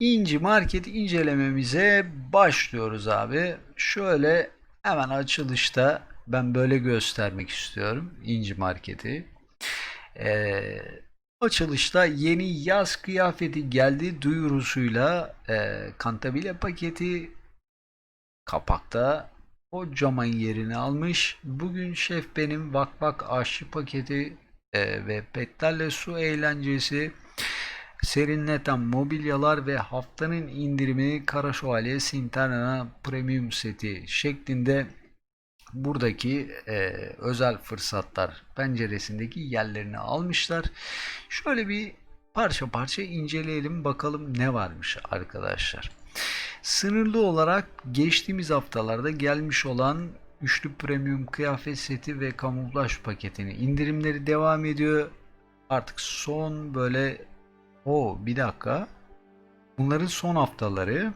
İnci Market incelememize başlıyoruz abi. Şöyle hemen açılışta ben böyle göstermek istiyorum İnci Market'i. Ee, açılışta yeni yaz kıyafeti geldi duyurusuyla e, Cantabile paketi kapakta kocaman yerini almış. Bugün şef benim vak vak aşçı paketi e, ve petlerle su eğlencesi serinleten mobilyalar ve haftanın indirimi Kara Şövalye Sinterna Premium seti şeklinde buradaki e, özel fırsatlar penceresindeki yerlerini almışlar. Şöyle bir parça parça inceleyelim bakalım ne varmış arkadaşlar. Sınırlı olarak geçtiğimiz haftalarda gelmiş olan üçlü premium kıyafet seti ve kamuflaj paketini indirimleri devam ediyor. Artık son böyle o bir dakika. Bunların son haftaları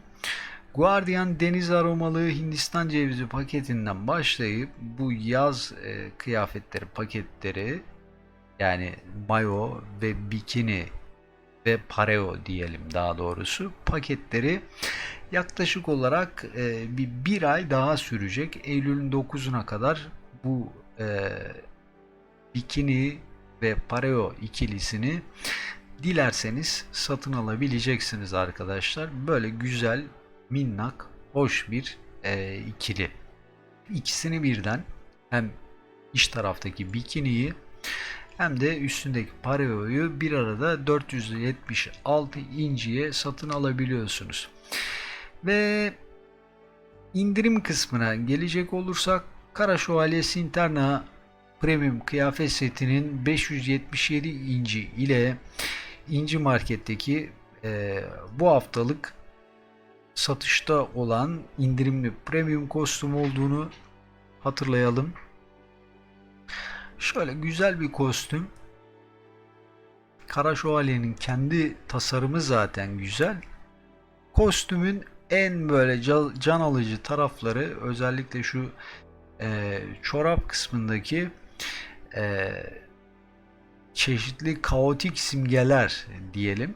Guardian deniz aromalı Hindistan cevizi paketinden başlayıp bu yaz e, kıyafetleri paketleri yani mayo ve bikini ve pareo diyelim daha doğrusu paketleri yaklaşık olarak e, bir, bir ay daha sürecek. Eylül'ün 9'una kadar bu e, bikini ve pareo ikilisini dilerseniz satın alabileceksiniz arkadaşlar. Böyle güzel, minnak, hoş bir e, ikili. İkisini birden hem iç taraftaki bikiniyi hem de üstündeki pareoyu bir arada 476 inciye satın alabiliyorsunuz. Ve indirim kısmına gelecek olursak Kara Şövalye Sinterna Premium kıyafet setinin 577 inci ile İnci Market'teki e, bu haftalık satışta olan indirimli premium kostüm olduğunu hatırlayalım. Şöyle güzel bir kostüm. Kara Şövalye'nin kendi tasarımı zaten güzel. Kostümün en böyle can alıcı tarafları özellikle şu e, çorap kısmındaki e, çeşitli kaotik simgeler diyelim.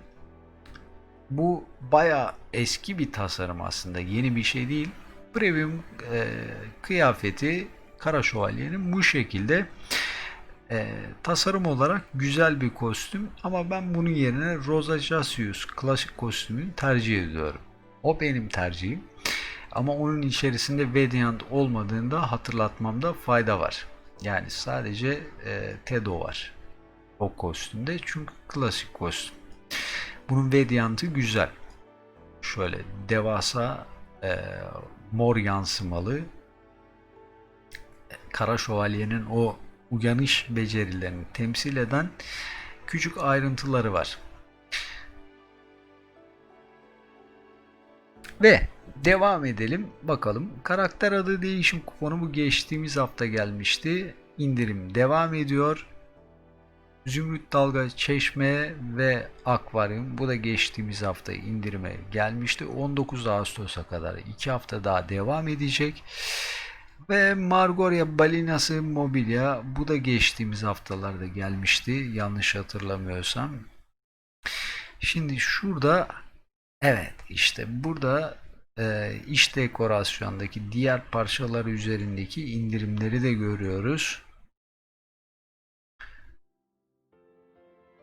Bu baya eski bir tasarım aslında. Yeni bir şey değil. Premium e, kıyafeti Kara Şövalye'nin bu şekilde e, tasarım olarak güzel bir kostüm ama ben bunun yerine Rosa Cassius klasik kostümünü tercih ediyorum. O benim tercihim. Ama onun içerisinde Vediant olmadığında hatırlatmamda fayda var. Yani sadece e, Tedo var o kostümde çünkü klasik kostüm. Bunun Vediant'ı güzel. Şöyle devasa e, mor yansımalı Kara Şövalye'nin o uyanış becerilerini temsil eden küçük ayrıntıları var. Ve devam edelim bakalım. Karakter adı değişim kuponu bu geçtiğimiz hafta gelmişti. İndirim devam ediyor. Zümrüt Dalga Çeşme ve Akvaryum bu da geçtiğimiz hafta indirime gelmişti. 19 Ağustos'a kadar 2 hafta daha devam edecek. Ve Margoria Balinası Mobilya bu da geçtiğimiz haftalarda gelmişti yanlış hatırlamıyorsam. Şimdi şurada evet işte burada e, iç dekorasyondaki diğer parçalar üzerindeki indirimleri de görüyoruz.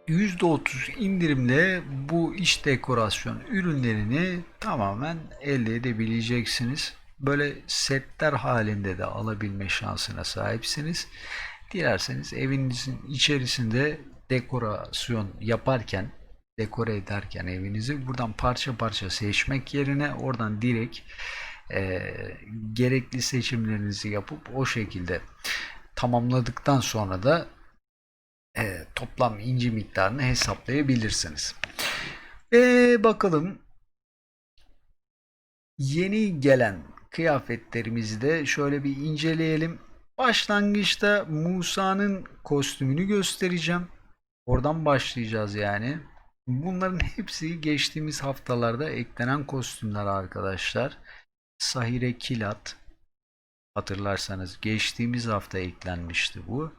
%30 indirimle bu iç dekorasyon ürünlerini tamamen elde edebileceksiniz. Böyle setler halinde de alabilme şansına sahipsiniz. Dilerseniz evinizin içerisinde dekorasyon yaparken, dekore ederken evinizi buradan parça parça seçmek yerine oradan direkt e, gerekli seçimlerinizi yapıp o şekilde tamamladıktan sonra da e, toplam inci miktarını hesaplayabilirsiniz. Ve bakalım yeni gelen kıyafetlerimizi de şöyle bir inceleyelim. Başlangıçta Musa'nın kostümünü göstereceğim. Oradan başlayacağız yani. Bunların hepsi geçtiğimiz haftalarda eklenen kostümler arkadaşlar. Sahire Kilat hatırlarsanız geçtiğimiz hafta eklenmişti bu.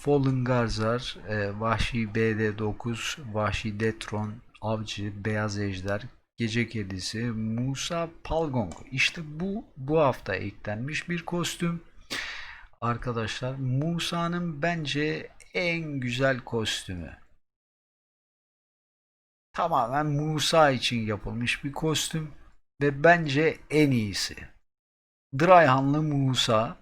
Fallen Garzar, e, Vahşi BD9, Vahşi Detron, Avcı, Beyaz Ejder, Gece Kedisi, Musa Palgong. İşte bu bu hafta eklenmiş bir kostüm. Arkadaşlar Musa'nın bence en güzel kostümü. Tamamen Musa için yapılmış bir kostüm ve bence en iyisi. Drayhanlı Musa.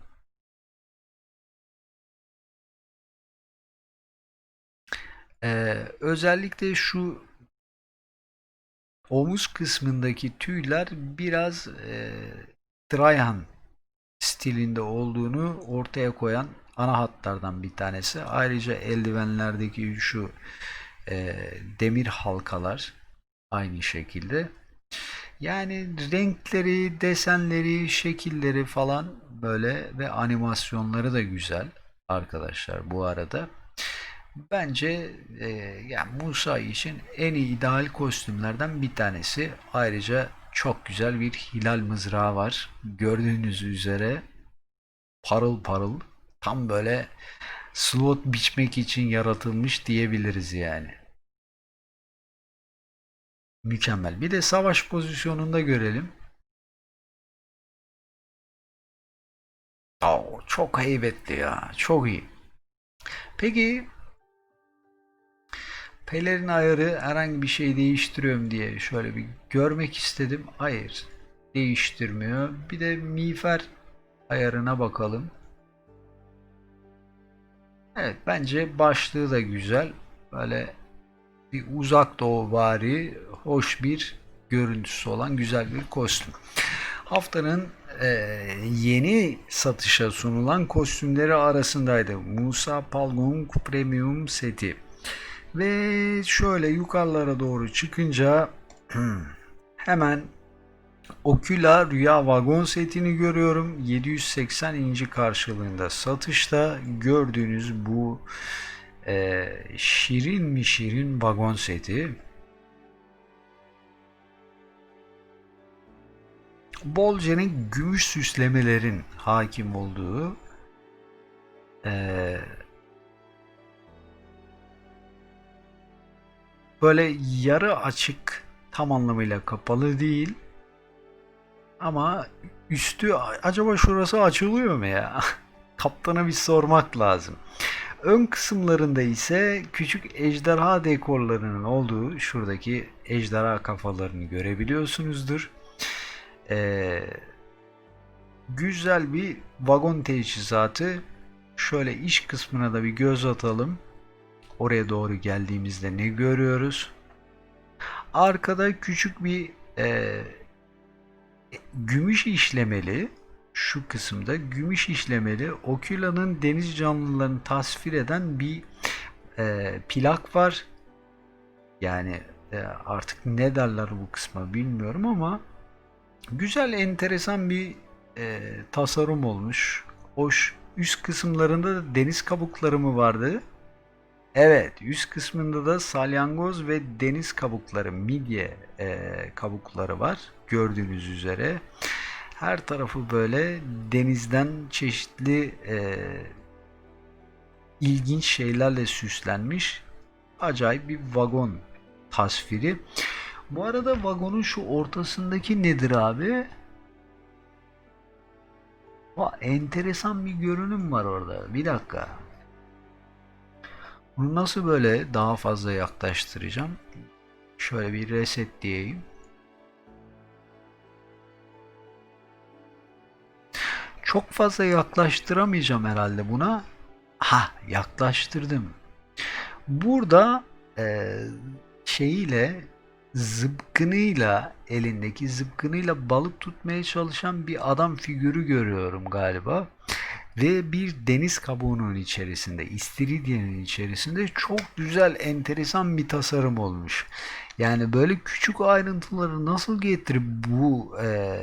Ee, özellikle şu omuz kısmındaki tüyler biraz e, Drayhan stilinde olduğunu ortaya koyan ana hatlardan bir tanesi. Ayrıca eldivenlerdeki şu e, demir halkalar aynı şekilde. Yani renkleri, desenleri, şekilleri falan böyle ve animasyonları da güzel arkadaşlar bu arada. Bence e, yani Musa için en ideal kostümlerden bir tanesi. Ayrıca çok güzel bir hilal mızrağı var. Gördüğünüz üzere parıl parıl tam böyle slot biçmek için yaratılmış diyebiliriz yani. Mükemmel. Bir de savaş pozisyonunda görelim. Oo, çok heybetli ya. Çok iyi. Peki pelerin ayarı herhangi bir şey değiştiriyorum diye şöyle bir görmek istedim. Hayır. Değiştirmiyor. Bir de miğfer ayarına bakalım. Evet bence başlığı da güzel. Böyle bir uzak doğu vari hoş bir görüntüsü olan güzel bir kostüm. Haftanın e, yeni satışa sunulan kostümleri arasındaydı. Musa Palgong Premium seti. Ve şöyle yukarılara doğru çıkınca hemen Okula Rüya Vagon setini görüyorum. 780 inci karşılığında satışta gördüğünüz bu e, şirin mi şirin vagon seti. Bolce'nin gümüş süslemelerin hakim olduğu e, böyle yarı açık tam anlamıyla kapalı değil ama üstü acaba şurası açılıyor mu ya? Kaptana bir sormak lazım. Ön kısımlarında ise küçük ejderha dekorlarının olduğu şuradaki ejderha kafalarını görebiliyorsunuzdur. Ee, güzel bir vagon teçhizatı. Şöyle iç kısmına da bir göz atalım. Oraya doğru geldiğimizde ne görüyoruz? Arkada küçük bir e, gümüş işlemeli şu kısımda gümüş işlemeli Ocula'nın deniz canlılarını tasvir eden bir e, plak var. Yani e, artık ne derler bu kısma bilmiyorum ama güzel enteresan bir e, tasarım olmuş. Hoş üst kısımlarında da deniz kabukları mı vardı? Evet, üst kısmında da salyangoz ve deniz kabukları, midye e, kabukları var. Gördüğünüz üzere. Her tarafı böyle denizden çeşitli e, ilginç şeylerle süslenmiş. Acayip bir vagon tasviri. Bu arada vagonun şu ortasındaki nedir abi? Va, enteresan bir görünüm var orada. Bir dakika. Bunu nasıl böyle daha fazla yaklaştıracağım? Şöyle bir reset diyeyim. Çok fazla yaklaştıramayacağım herhalde buna. Ha yaklaştırdım. Burada e, şeyiyle zıpkınıyla elindeki zıpkınıyla balık tutmaya çalışan bir adam figürü görüyorum galiba. Ve bir deniz kabuğunun içerisinde, istiridyenin içerisinde çok güzel, enteresan bir tasarım olmuş. Yani böyle küçük ayrıntıları nasıl getirip bu e,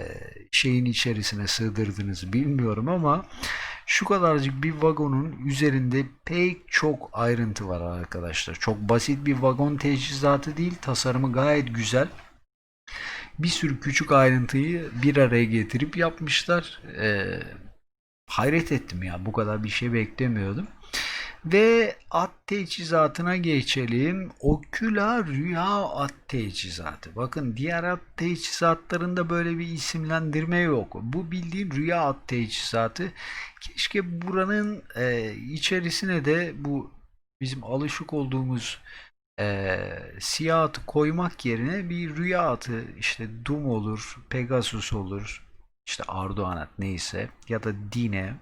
şeyin içerisine sığdırdınız bilmiyorum ama şu kadarcık bir vagonun üzerinde pek çok ayrıntı var arkadaşlar. Çok basit bir vagon teçhizatı değil. Tasarımı gayet güzel. Bir sürü küçük ayrıntıyı bir araya getirip yapmışlar. Ee, hayret ettim ya. Bu kadar bir şey beklemiyordum. Ve at teçhizatına geçelim. Okula rüya at teçhizatı. Bakın diğer at teçhizatlarında böyle bir isimlendirme yok. Bu bildiğin rüya at teçhizatı. Keşke buranın e, içerisine de bu bizim alışık olduğumuz e, siyah atı koymak yerine bir rüya atı işte Doom olur, Pegasus olur, işte Arduanat neyse ya da Dine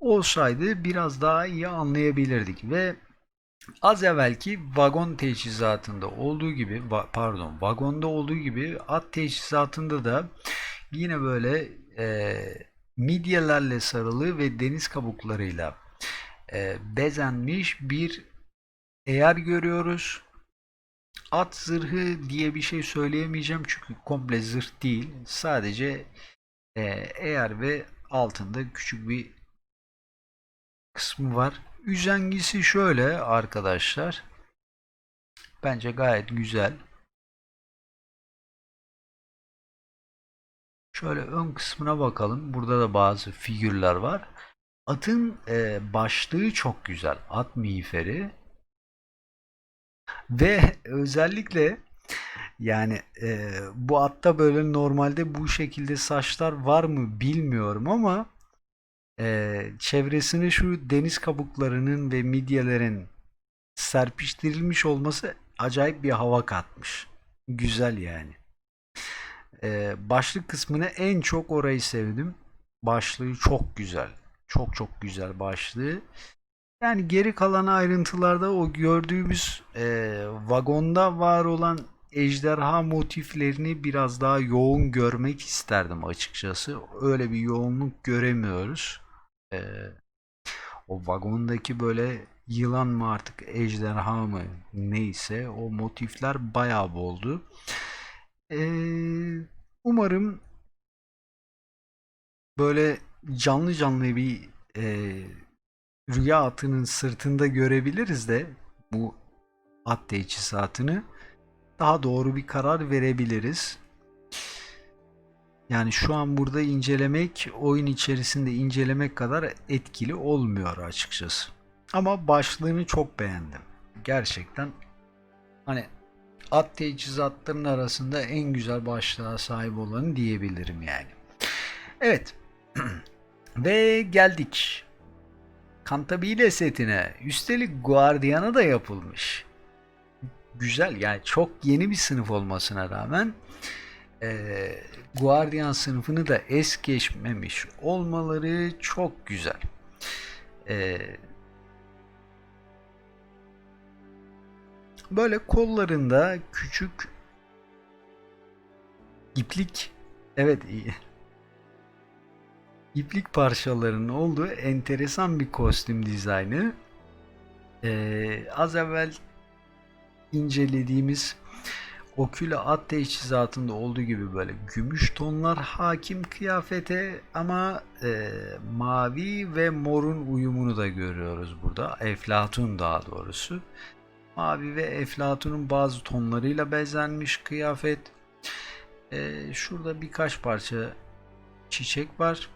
olsaydı biraz daha iyi anlayabilirdik ve az evvelki vagon teçhizatında olduğu gibi pardon vagonda olduğu gibi at teçhizatında da yine böyle e, midyelerle sarılı ve deniz kabuklarıyla e, bezenmiş bir eğer görüyoruz. At zırhı diye bir şey söyleyemeyeceğim çünkü komple zırh değil. Sadece e, eğer ve altında küçük bir kısmı var. Üzengisi şöyle arkadaşlar. Bence gayet güzel. Şöyle ön kısmına bakalım. Burada da bazı figürler var. Atın e, başlığı çok güzel. At miğferi. Ve özellikle yani e, bu atta böyle normalde bu şekilde saçlar var mı bilmiyorum ama e, çevresine şu deniz kabuklarının ve midyelerin serpiştirilmiş olması acayip bir hava katmış. Güzel yani. E, başlık kısmını en çok orayı sevdim. Başlığı çok güzel. Çok çok güzel başlığı. Yani geri kalan ayrıntılarda o gördüğümüz e, vagonda var olan ejderha motiflerini biraz daha yoğun görmek isterdim açıkçası. Öyle bir yoğunluk göremiyoruz. E, o vagondaki böyle yılan mı artık ejderha mı neyse o motifler bayağı boldu. E, umarım böyle canlı canlı bir e, rüya atının sırtında görebiliriz de bu at teçhizatını daha doğru bir karar verebiliriz. Yani şu an burada incelemek oyun içerisinde incelemek kadar etkili olmuyor açıkçası. Ama başlığını çok beğendim. Gerçekten hani at teçhizatlarının arasında en güzel başlığa sahip olanı diyebilirim yani. Evet. Ve geldik Cantabile setine. Üstelik Guardian'a da yapılmış. Güzel yani çok yeni bir sınıf olmasına rağmen e, Guardian sınıfını da es geçmemiş olmaları çok güzel. E, böyle kollarında küçük iplik evet iplik parçalarının olduğu enteresan bir kostüm dizaynı. Ee, az evvel incelediğimiz Okula at teçhizatında olduğu gibi böyle gümüş tonlar hakim kıyafete ama e, mavi ve morun uyumunu da görüyoruz burada. Eflatun daha doğrusu. Mavi ve eflatunun bazı tonlarıyla bezenmiş kıyafet. E, şurada birkaç parça çiçek var.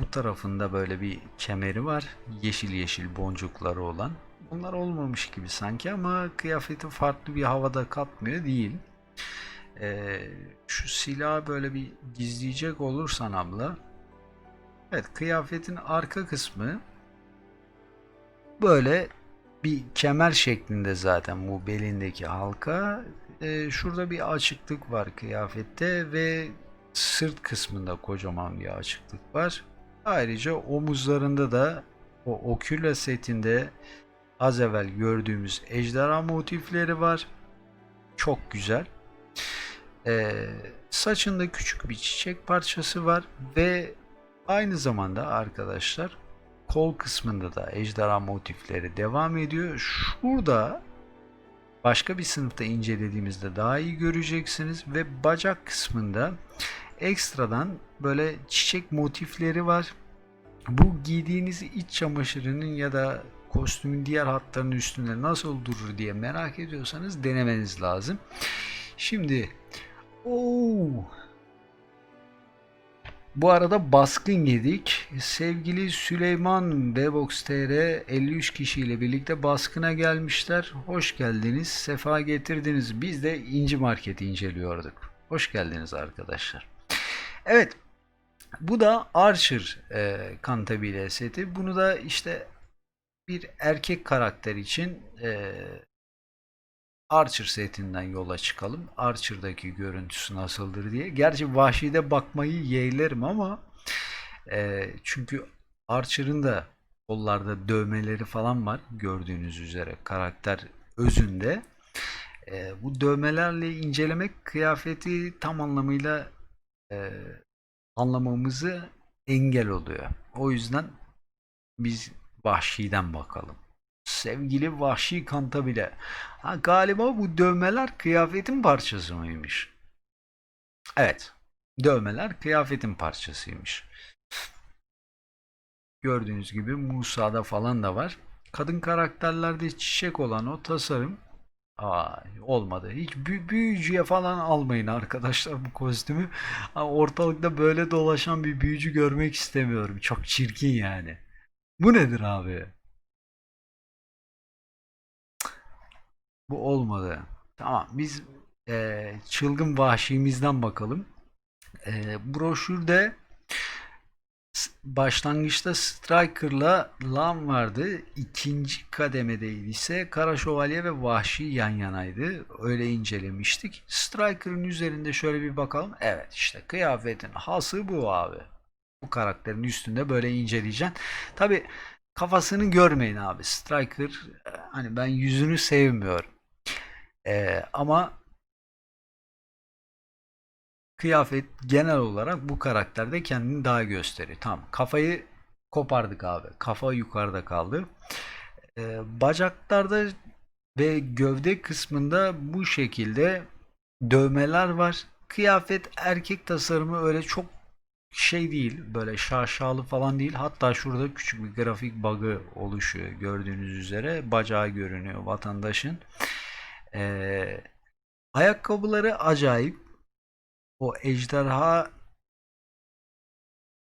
Bu tarafında böyle bir kemeri var. Yeşil yeşil boncukları olan. Bunlar olmamış gibi sanki ama kıyafeti farklı bir havada katmıyor değil. Ee, şu silahı böyle bir gizleyecek olursan abla. Evet kıyafetin arka kısmı böyle bir kemer şeklinde zaten bu belindeki halka. Ee, şurada bir açıklık var kıyafette ve sırt kısmında kocaman bir açıklık var. Ayrıca omuzlarında da o Okula setinde az evvel gördüğümüz ejderha motifleri var. Çok güzel. Ee, saçında küçük bir çiçek parçası var ve aynı zamanda arkadaşlar kol kısmında da ejderha motifleri devam ediyor. Şurada başka bir sınıfta incelediğimizde daha iyi göreceksiniz ve bacak kısmında ekstradan böyle çiçek motifleri var. Bu giydiğiniz iç çamaşırının ya da kostümün diğer hatlarının üstünde nasıl durur diye merak ediyorsanız denemeniz lazım. Şimdi ooo Bu arada baskın yedik. Sevgili Süleyman Bebox TR 53 kişiyle birlikte baskına gelmişler. Hoş geldiniz, sefa getirdiniz. Biz de İnci Market'i inceliyorduk. Hoş geldiniz arkadaşlar. Evet, bu da Archer e, Cantabile seti. Bunu da işte bir erkek karakter için e, Archer setinden yola çıkalım. Archer'daki görüntüsü nasıldır diye. Gerçi Vahşi'de bakmayı yeğlerim ama e, çünkü Archer'ın da kollarda dövmeleri falan var gördüğünüz üzere karakter özünde. E, bu dövmelerle incelemek kıyafeti tam anlamıyla e, anlamamızı engel oluyor. O yüzden biz Vahşi'den bakalım. Sevgili Vahşi Kanta bile. Ha, galiba bu dövmeler kıyafetin parçası mıymış? Evet. Dövmeler kıyafetin parçasıymış. Gördüğünüz gibi Musa'da falan da var. Kadın karakterlerde çiçek olan o tasarım Aa, olmadı. Hiç büyü- büyücüye falan almayın arkadaşlar bu kostümü. Ortalıkta böyle dolaşan bir büyücü görmek istemiyorum. Çok çirkin yani. Bu nedir abi? Bu olmadı. Tamam biz eee, çılgın vahşimizden bakalım. Eee, broşürde başlangıçta Striker'la Lam vardı. İkinci kademedeydi ise Kara Şövalye ve Vahşi yan yanaydı. Öyle incelemiştik. Striker'ın üzerinde şöyle bir bakalım. Evet işte kıyafetin hası bu abi. Bu karakterin üstünde böyle inceleyeceksin. Tabi kafasını görmeyin abi. Striker e, hani ben yüzünü sevmiyorum. Ee, ama kıyafet genel olarak bu karakterde kendini daha gösteriyor. Tamam. Kafayı kopardık abi. Kafa yukarıda kaldı. Ee, bacaklarda ve gövde kısmında bu şekilde dövmeler var. Kıyafet erkek tasarımı öyle çok şey değil. Böyle şaşalı falan değil. Hatta şurada küçük bir grafik bug'ı oluşuyor. Gördüğünüz üzere bacağı görünüyor vatandaşın. Ee, ayakkabıları acayip. O ejderha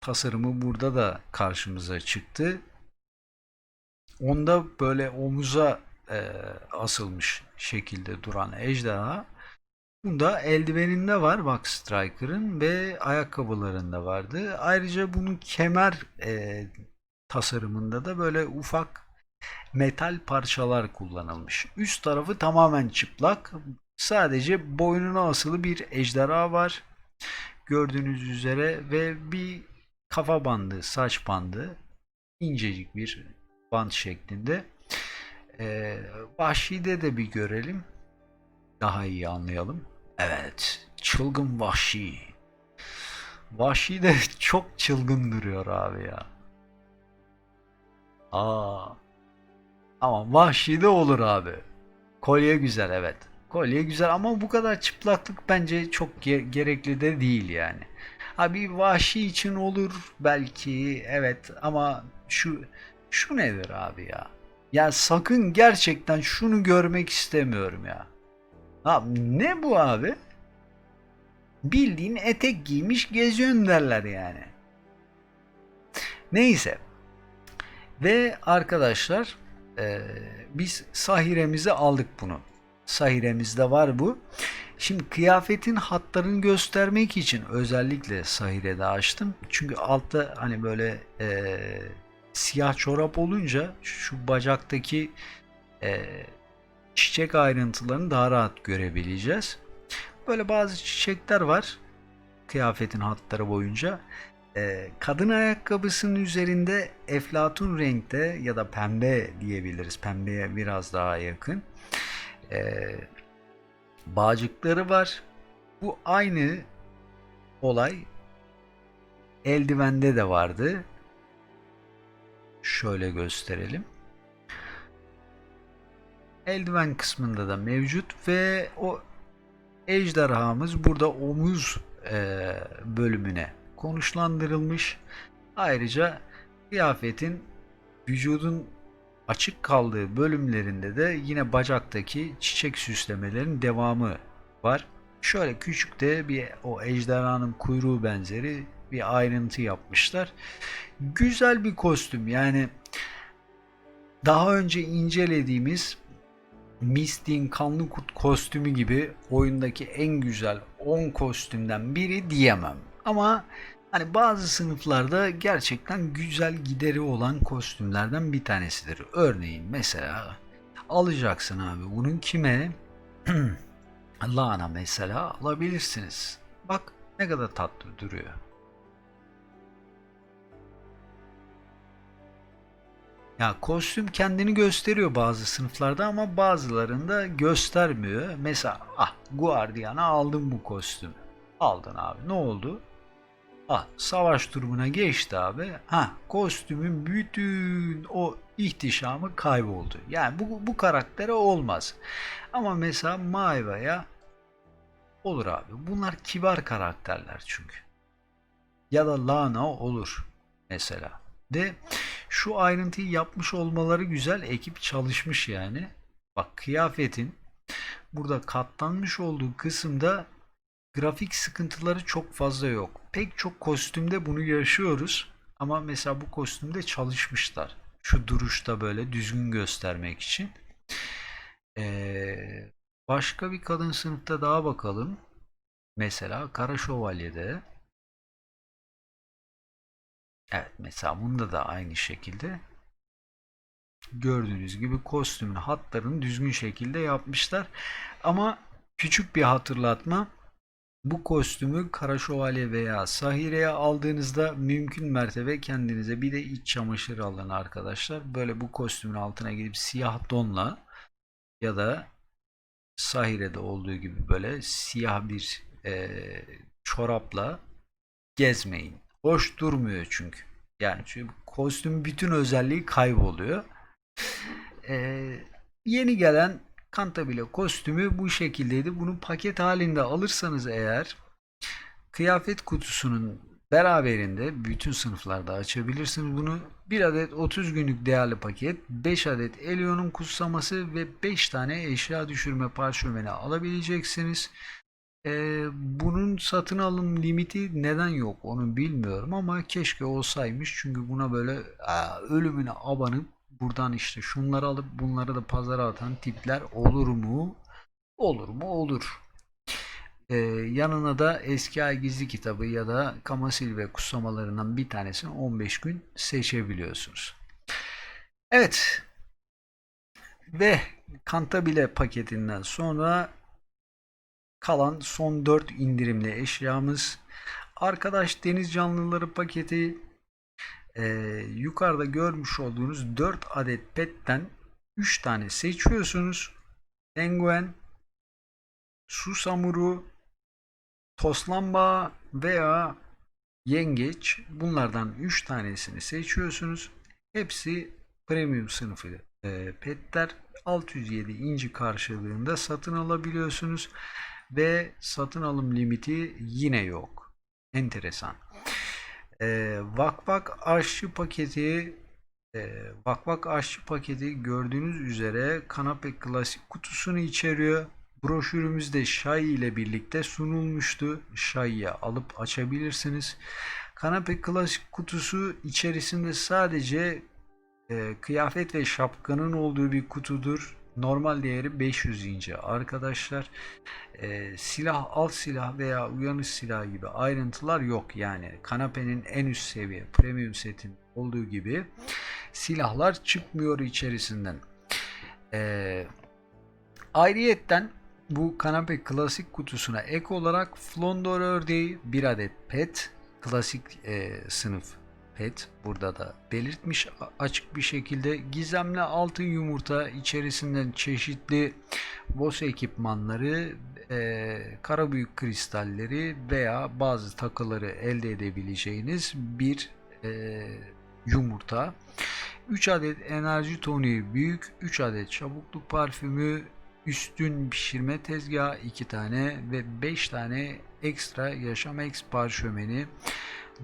tasarımı burada da karşımıza çıktı. Onda böyle omuza e, asılmış şekilde duran ejderha. Bunda eldiveninde var bak Striker'ın ve ayakkabılarında vardı. Ayrıca bunun kemer e, tasarımında da böyle ufak metal parçalar kullanılmış. Üst tarafı tamamen çıplak. Sadece boynuna asılı bir ejderha var. Gördüğünüz üzere ve bir kafa bandı, saç bandı. incecik bir band şeklinde. Ee, Vahşi'de de bir görelim. Daha iyi anlayalım. Evet. Çılgın Vahşi. Vahşi de çok çılgın duruyor abi ya. Aa. Ama Vahşi de olur abi. Kolye güzel evet. Kolye güzel ama bu kadar çıplaklık bence çok ge- gerekli de değil yani. Abi vahşi için olur belki evet ama şu şu nedir abi ya? Ya sakın gerçekten şunu görmek istemiyorum ya. Abi ne bu abi? Bildiğin etek giymiş geziyorsun derler yani. Neyse. Ve arkadaşlar eee, biz sahiremizi aldık bunu. Sahiremizde var bu. Şimdi kıyafetin hatlarını göstermek için özellikle sahirede açtım. Çünkü altta hani böyle eee, siyah çorap olunca şu bacaktaki eee, çiçek ayrıntılarını daha rahat görebileceğiz. Böyle bazı çiçekler var kıyafetin hatları boyunca. Ee, kadın ayakkabısının üzerinde eflatun renkte ya da pembe diyebiliriz. Pembeye biraz daha yakın. Ee, bağcıkları var. Bu aynı olay eldivende de vardı. Şöyle gösterelim. Eldiven kısmında da mevcut ve o ejderhamız burada omuz e, bölümüne konuşlandırılmış. Ayrıca kıyafetin vücudun açık kaldığı bölümlerinde de yine bacaktaki çiçek süslemelerin devamı var. Şöyle küçük de bir o ejderhanın kuyruğu benzeri bir ayrıntı yapmışlar. Güzel bir kostüm yani daha önce incelediğimiz Mist'in Kanlı Kurt kostümü gibi oyundaki en güzel 10 kostümden biri diyemem. Ama hani bazı sınıflarda gerçekten güzel gideri olan kostümlerden bir tanesidir. Örneğin mesela alacaksın abi bunun kime? Lana mesela alabilirsiniz. Bak ne kadar tatlı duruyor. Ya kostüm kendini gösteriyor bazı sınıflarda ama bazılarında göstermiyor. Mesela ah Guardian'a aldım bu kostümü. Aldın abi. Ne oldu? Ah savaş durumuna geçti abi. Ha kostümün bütün o ihtişamı kayboldu. Yani bu, bu karaktere olmaz. Ama mesela Maiva'ya olur abi. Bunlar kibar karakterler çünkü. Ya da Lana olur mesela. De şu ayrıntıyı yapmış olmaları güzel. Ekip çalışmış yani. Bak kıyafetin burada katlanmış olduğu kısımda grafik sıkıntıları çok fazla yok. Pek çok kostümde bunu yaşıyoruz. Ama mesela bu kostümde çalışmışlar. Şu duruşta böyle düzgün göstermek için. Ee, başka bir kadın sınıfta daha bakalım. Mesela Kara Şövalye'de. Evet mesela bunda da aynı şekilde gördüğünüz gibi kostümün hatlarını düzgün şekilde yapmışlar. Ama küçük bir hatırlatma bu kostümü Kara Şövalye veya Sahire'ye aldığınızda mümkün mertebe kendinize bir de iç çamaşır alın arkadaşlar. Böyle bu kostümün altına gidip siyah donla ya da Sahire'de olduğu gibi böyle siyah bir e, çorapla gezmeyin. Hoş durmuyor çünkü. Yani çünkü kostümün bütün özelliği kayboluyor. Ee, yeni gelen Cantabile kostümü bu şekildeydi. Bunu paket halinde alırsanız eğer kıyafet kutusunun beraberinde bütün sınıflarda açabilirsiniz bunu. 1 adet 30 günlük değerli paket, 5 adet Elion'un kutsaması ve 5 tane eşya düşürme parşömeni alabileceksiniz. Ee, bunun satın alım limiti neden yok onu bilmiyorum ama keşke olsaymış çünkü buna böyle aa, ölümüne abanıp buradan işte şunları alıp bunları da pazara atan tipler olur mu? Olur mu? Olur. Ee, yanına da eski ay gizli kitabı ya da Kamasil ve kutsamalarından bir tanesini 15 gün seçebiliyorsunuz. Evet. Ve Kantabile paketinden sonra Kalan son 4 indirimli eşyamız. Arkadaş deniz canlıları paketi e, yukarıda görmüş olduğunuz 4 adet petten 3 tane seçiyorsunuz. Penguen, susamuru, toslamba veya yengeç bunlardan 3 tanesini seçiyorsunuz. Hepsi premium sınıfı e, petler 607 inci karşılığında satın alabiliyorsunuz ve satın alım limiti yine yok. Enteresan. Ee, Vakvak aşçı paketi e, Vakvak aşçı paketi gördüğünüz üzere kanape klasik kutusunu içeriyor. Broşürümüz de Şay ile birlikte sunulmuştu. Şay'ı alıp açabilirsiniz. Kanape klasik kutusu içerisinde sadece e, kıyafet ve şapkanın olduğu bir kutudur. Normal değeri 500 ince arkadaşlar. E, silah, alt silah veya uyanış silahı gibi ayrıntılar yok. Yani kanapenin en üst seviye premium setin olduğu gibi silahlar çıkmıyor içerisinden. E, ayrıyetten bu kanape klasik kutusuna ek olarak Flondor ördeği bir adet pet klasik e, sınıf pet burada da belirtmiş açık bir şekilde gizemli altın yumurta içerisinden çeşitli boss ekipmanları e, kara büyük kristalleri veya bazı takıları elde edebileceğiniz bir e, yumurta. 3 adet enerji toniği büyük 3 adet çabukluk parfümü üstün pişirme tezgahı 2 tane ve 5 tane ekstra yaşam eks parşömeni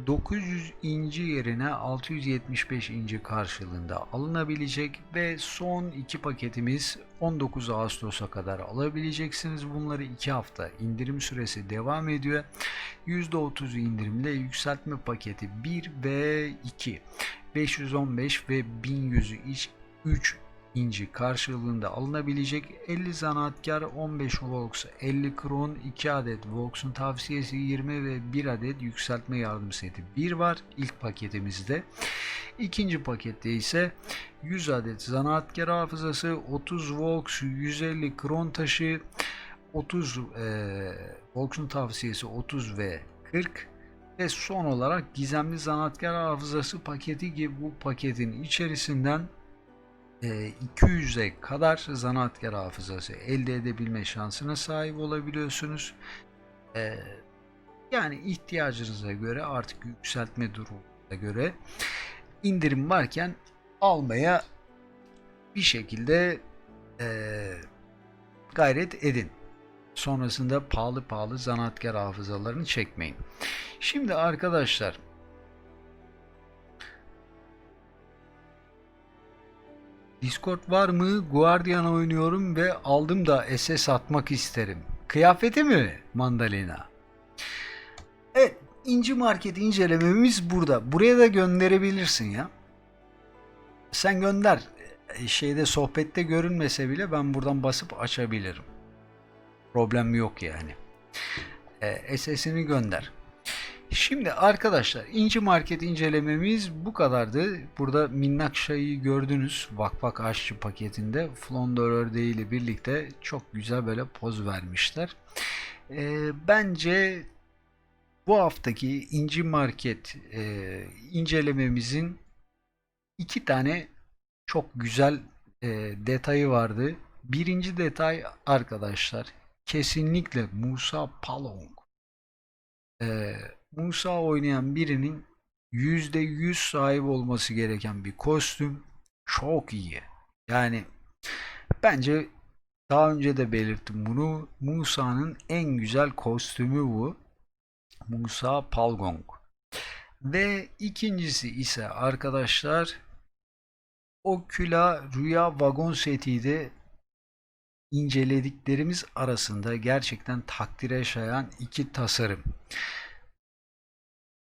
900 inci yerine 675 inci karşılığında alınabilecek ve son iki paketimiz 19 Ağustos'a kadar alabileceksiniz. Bunları 2 hafta indirim süresi devam ediyor. %30 indirimle yükseltme paketi 1 ve 2 515 ve 1100 iç 3 inci karşılığında alınabilecek 50 zanaatkar 15 Volks 50 kron 2 adet Volks'un tavsiyesi 20 ve 1 adet yükseltme yardım seti 1 var ilk paketimizde. İkinci pakette ise 100 adet zanaatkar hafızası 30 Volks 150 kron taşı 30 e, Volks'un tavsiyesi 30 ve 40 ve son olarak gizemli zanaatkar hafızası paketi gibi bu paketin içerisinden 200'e kadar zanaatkar hafızası elde edebilme şansına sahip olabiliyorsunuz. E, yani ihtiyacınıza göre artık yükseltme durumuna göre indirim varken almaya bir şekilde e, gayret edin. Sonrasında pahalı pahalı zanaatkar hafızalarını çekmeyin. Şimdi arkadaşlar Discord var mı? Guardian oynuyorum ve aldım da SS atmak isterim. Kıyafeti mi Mandalina? Evet, inci market incelememiz burada. Buraya da gönderebilirsin ya. Sen gönder. E, Şeyde sohbette görünmese bile ben buradan basıp açabilirim. Problem yok yani. E, SS'ini gönder. Şimdi arkadaşlar inci market incelememiz bu kadardı. Burada minnak şayı gördünüz. Vakvak aşçı paketinde Flondeur ile birlikte çok güzel böyle poz vermişler. E, bence bu haftaki inci market e, incelememizin iki tane çok güzel e, detayı vardı. Birinci detay arkadaşlar kesinlikle Musa Palong. E, Musa oynayan birinin %100 sahip olması gereken bir kostüm. Çok iyi. Yani bence daha önce de belirttim bunu. Musa'nın en güzel kostümü bu. Musa Palgong. Ve ikincisi ise arkadaşlar Okula Rüya Vagon setiydi incelediklerimiz arasında gerçekten takdire şayan iki tasarım.